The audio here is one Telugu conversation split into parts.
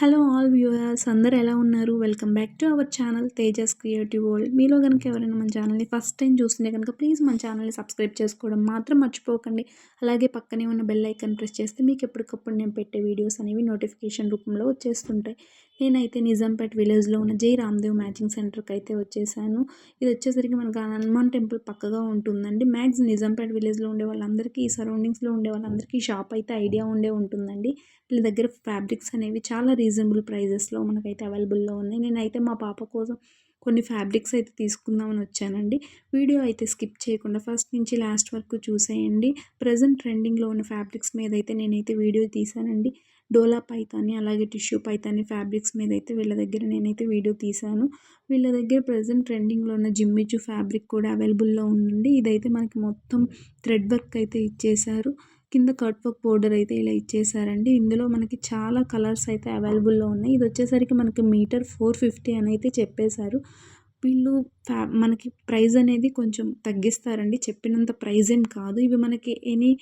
హలో ఆల్ వ్యూయర్స్ అందరు ఎలా ఉన్నారు? Welcome back to our channel Tejas creative world. మీలో కనుక ఎవరైనా మన ఛానల్ని ఫస్ట్ టైం చూస్తుంటే కనుక ప్లీజ్ మన ఛానల్ని సబ్స్క్రైబ్ చేసుకోవడం మాత్రం మర్చిపోకండి. అలాగే పక్కనే ఉన్న బెల్ ఐకన్ ప్రెస్ చేస్తే మీకు ఎప్పటికప్పుడు నేను పెట్టే వీడియోస్ అనేవి నోటిఫికేషన్ రూపంలో వచ్చేస్తుంటాయి. నేనైతే నిజాంపేట్ విలేజ్లో ఉన్న జై రామ్దేవ్ మ్యాచింగ్ సెంటర్కి అయితే వచ్చేసాను. ఇది వచ్చేసరికి మనకు హనుమాన్ టెంపుల్ పక్కగా ఉంటుందండి. మ్యాక్స్ నిజాంపేట్ విలేజ్లో ఉండే వాళ్ళందరికీ ఈ సరౌండింగ్స్లో ఉండే వాళ్ళందరికీ షాప్ అయితే ఐడియా ఉండే ఉంటుందండి. వీళ్ళ దగ్గర ఫ్యాబ్రిక్స్ అనేవి చాలా రీజనబుల్ ప్రైజెస్లో మనకైతే అవైలబుల్లో ఉన్నాయి. నేనైతే మా పాప కోసం కొన్ని ఫ్యాబ్రిక్స్ అయితే తీసుకుందామని వచ్చానండి. వీడియో అయితే స్కిప్ చేయకుండా ఫస్ట్ నుంచి లాస్ట్ వరకు చూసేయండి. ప్రజెంట్ ట్రెండింగ్లో ఉన్న ఫ్యాబ్రిక్స్ మీద అయితే నేనైతే వీడియో తీసానండి. డోలా పైతాని అలాగే టిష్యూ పైతాని ఫ్యాబ్రిక్స్ మీద అయితే వీళ్ళ దగ్గర నేనైతే వీడియో తీశాను. వీళ్ళ దగ్గర ప్రజెంట్ ట్రెండింగ్లో ఉన్న జిమ్మిచు ఫ్యాబ్రిక్ కూడా అవైలబుల్లో ఉందండి. ఇదైతే మనకి మొత్తం థ్రెడ్ వర్క్ అయితే ఇచ్చేశారు. కింద కట్ వర్క్ బోర్డర్ అయితే ఇలా ఇచ్చేసారండి ఇందులో మనకి చాలా కలర్స్ అయితే అవైలబుల్లో ఉన్నాయి. ఇది వచ్చేసరికి మనకి మీటర్ ఫోర్ ఫిఫ్టీ అని అయితే చెప్పేశారు. వీళ్ళు ఫ్యా మనకి ప్రైస్ అనేది కొంచెం తగ్గిస్తారండి. చెప్పినంత ప్రైజ్ ఏం కాదు. ఇవి మనకి ఎనీ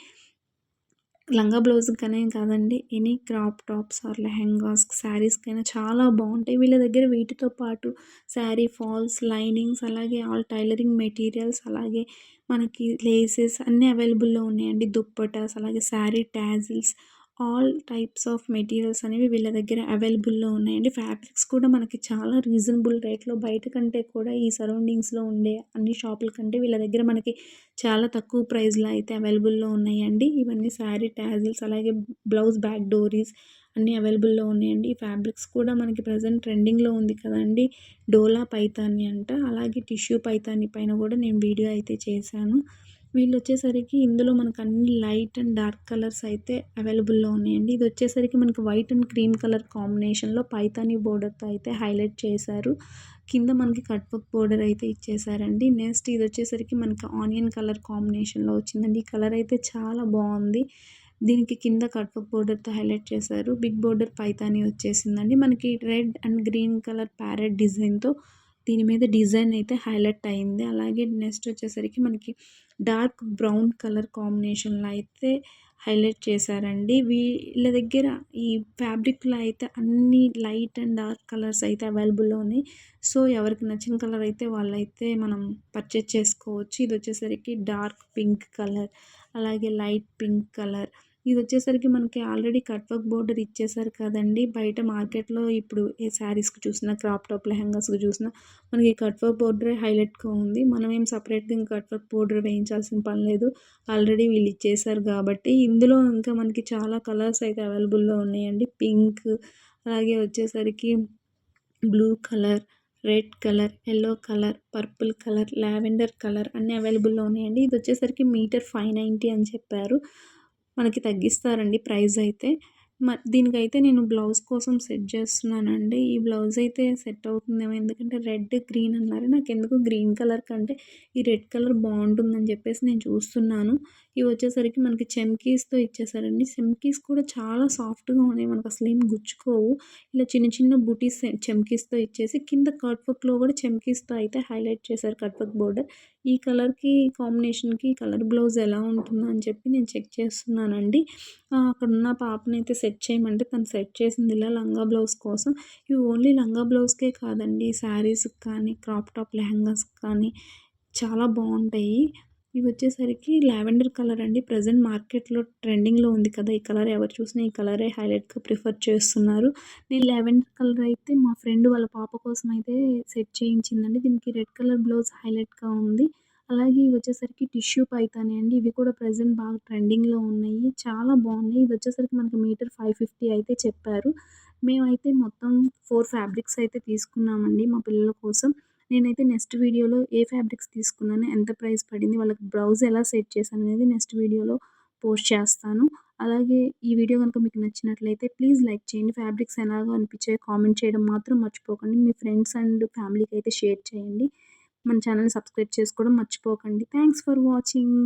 లంగా బ్లౌజ్కనే కాదండి any crop tops or lehengas శారీస్కైనా చాలా బాగుంటాయి. వీళ్ళ దగ్గర వీటితో పాటు శారీ ఫాల్స్ లైనింగ్స్ అలాగే ఆల్ టైలరింగ్ మెటీరియల్స్ అలాగే మనకి లేసెస్ అన్నీ అవైలబుల్లో ఉన్నాయండి. దుప్పటాస్ అలాగే sari tassels all types of materials అనేవి వీళ్ళ దగ్గర అవైలబుల్లో ఉన్నాయండి. ఫ్యాబ్రిక్స్ కూడా మనకి చాలా రీజనబుల్ రేట్లో బయట కంటే కూడా ఈ సరౌండింగ్స్లో ఉండే అన్ని షాపుల కంటే వీళ్ళ దగ్గర మనకి చాలా తక్కువ ప్రైస్లో అయితే అవైలబుల్లో ఉన్నాయండి. ఇవన్నీ శారీ ట్యాజిల్స్ అలాగే బ్లౌజ్ బ్యాక్ డోరీస్ అన్నీ అవైలబుల్లో ఉన్నాయండి. ఈ ఫ్యాబ్రిక్స్ కూడా మనకి ప్రజెంట్ ట్రెండింగ్లో ఉంది కదండి. డోలా పైతాని అంట అలాగే టిష్యూ పైతాని పైన కూడా నేను వీడియో అయితే చేశాను. వీళ్ళు వచ్చేసరికి ఇందులో మనకు అన్ని లైట్ అండ్ డార్క్ కలర్స్ అయితే అవైలబుల్లో ఉన్నాయండి. ఇది వచ్చేసరికి మనకి వైట్ అండ్ క్రీమ్ కలర్ కాంబినేషన్లో పైతాని బోర్డర్తో అయితే హైలైట్ చేశారు. కింద మనకి కట్వర్క్ బోర్డర్ అయితే ఇచ్చేసారండి. నెక్స్ట్ ఇది వచ్చేసరికి మనకి ఆనియన్ కలర్ కాంబినేషన్లో వచ్చిందండి. ఈ కలర్ అయితే చాలా బాగుంది. దీనికి కింద కట్వర్క్ బోర్డర్తో హైలైట్ చేశారు. బిగ్ బోర్డర్ పైతాని వచ్చేసిందండి. మనకి red and green colour parrot డిజైన్తో దీని మీద డిజైన్ అయితే హైలైట్ అయింది. అలాగే నెక్స్ట్ వచ్చేసరికి మనకి డార్క్ బ్రౌన్ కలర్ కాంబినేషన్లో అయితే హైలైట్ చేశారండి. వీళ్ళ దగ్గర ఈ ఫ్యాబ్రిక్లో అయితే అన్ని లైట్ అండ్ డార్క్ కలర్స్ అయితే అవైలబుల్లో ఉన్నాయి. సో ఎవరికి నచ్చిన కలర్ అయితే వాళ్ళైతే మనం పర్చేజ్ చేసుకోవచ్చు. ఇది వచ్చేసరికి డార్క్ పింక్ కలర్ అలాగే లైట్ పింక్ కలర్. ఇది వచ్చేసరికి మనకి ఆల్రెడీ కట్ వర్క్ బోర్డర్ ఇచ్చేసారు కదండి. బయట మార్కెట్లో ఇప్పుడు ఏ శారీస్కి చూసినా క్రాప్ టాప్ లెహంగాస్కి చూసినా మనకి కట్ వర్క్ బోర్డరే హైలైట్గా ఉంది. మనం ఏం సపరేట్గా ఇంకా కట్ వర్క్ బోర్డర్ వేయించాల్సిన పని లేదు. ఆల్రెడీ వీళ్ళు ఇచ్చేసారు కాబట్టి ఇందులో ఇంకా మనకి చాలా కలర్స్ అయితే అవైలబుల్లో ఉన్నాయండి. పింక్ అలాగే వచ్చేసరికి blue colour red colour yellow colour purple colour lavender colour అన్నీ అవైలబుల్లో ఉన్నాయండి. ఇది వచ్చేసరికి మీటర్ ఫైవ్ నైంటీ అని చెప్పారు. మనకి తగ్గిస్తారండి ప్రైస్ అయితే. మ దీనికైతే నేను బ్లౌజ్ కోసం సెట్ చేస్తున్నానండి. ఈ బ్లౌజ్ అయితే సెట్ అవుతుందేమో ఎందుకంటే రెడ్ గ్రీన్ అన్నారు. నాకు ఎందుకు గ్రీన్ కలర్ కంటే ఈ రెడ్ కలర్ బాగుంటుందని చెప్పేసి నేను చూస్తున్నాను. ఇవి వచ్చేసరికి మనకి చెమ్కీస్తో ఇచ్చేసారండి చెమ్కీస్ కూడా చాలా సాఫ్ట్గా ఉన్నాయి. మనకు అసలు ఏం గుచ్చుకోవు. ఇలా చిన్న చిన్న బుటీస్ చెమ్కీస్తో ఇచ్చేసి కింద కట్ వర్క్లో కూడా చెమ్కీస్తో అయితే హైలైట్ చేశారు కట్ వర్క్ బోర్డర్. ఈ కలర్కి కాంబినేషన్కి కలర్ బ్లౌజ్ ఎలా ఉంటుందని అని చెప్పి నేను చెక్ చేస్తున్నానండి. అక్కడ ఉన్న పాపనైతే సెట్ చేయమంటే తను సెట్ చేసింది ఇలా లంగా బ్లౌజ్ కోసం. ఇవి ఓన్లీ లంగా బ్లౌజ్కే కాదండి. శారీస్కి కానీ క్రాప్ టాప్ లెహంగాస్కి కానీ చాలా బాగుంటాయి. ఇవి వచ్చేసరికి లావెండర్ కలర్ అండి. ప్రజెంట్ మార్కెట్లో ట్రెండింగ్లో ఉంది కదా ఈ కలర్ ఎవరు చూసినా ఈ కలరే హైలైట్గా ప్రిఫర్ చేస్తున్నారు. నేను లావెండర్ కలర్ అయితే మా ఫ్రెండ్ వాళ్ళ పాప కోసం అయితే సెట్ చేయించిందండి. దీనికి రెడ్ కలర్ బ్లౌజ్ హైలైట్గా ఉంది. అలాగే ఇవి వచ్చేసరికి టిష్యూ పైతానే అండి. ఇవి కూడా ప్రజెంట్ బాగా ట్రెండింగ్లో ఉన్నాయి. చాలా బాగున్నాయి. ఇది వచ్చేసరికి మనకి మీటర్ ఫైవ్ ఫిఫ్టీ అయితే చెప్పారు. మేమైతే మొత్తం ఫోర్ ఫ్యాబ్రిక్స్ అయితే తీసుకున్నామండి మా పిల్లల కోసం. నేనైతే నెక్స్ట్ వీడియోలో ఏ ఫ్యాబ్రిక్స్ తీసుకున్నాను ఎంత ప్రైస్ పడింది వాళ్ళకి బ్లౌజ్ ఎలా సెట్ చేశాను అనేది నెక్స్ట్ వీడియోలో పోస్ట్ చేస్తాను. అలాగే ఈ వీడియో కనుక మీకు నచ్చినట్లయితే ప్లీజ్ లైక్ చేయండి. ఫ్యాబ్రిక్స్ ఎలాగో అనిపించాయి కామెంట్ చేయడం మాత్రం మర్చిపోకండి. మీ ఫ్రెండ్స్ అండ్ ఫ్యామిలీకి అయితే షేర్ చేయండి. మన ఛానల్ని సబ్స్క్రైబ్ చేసుకోవడం మర్చిపోకండి. Thanks for watching.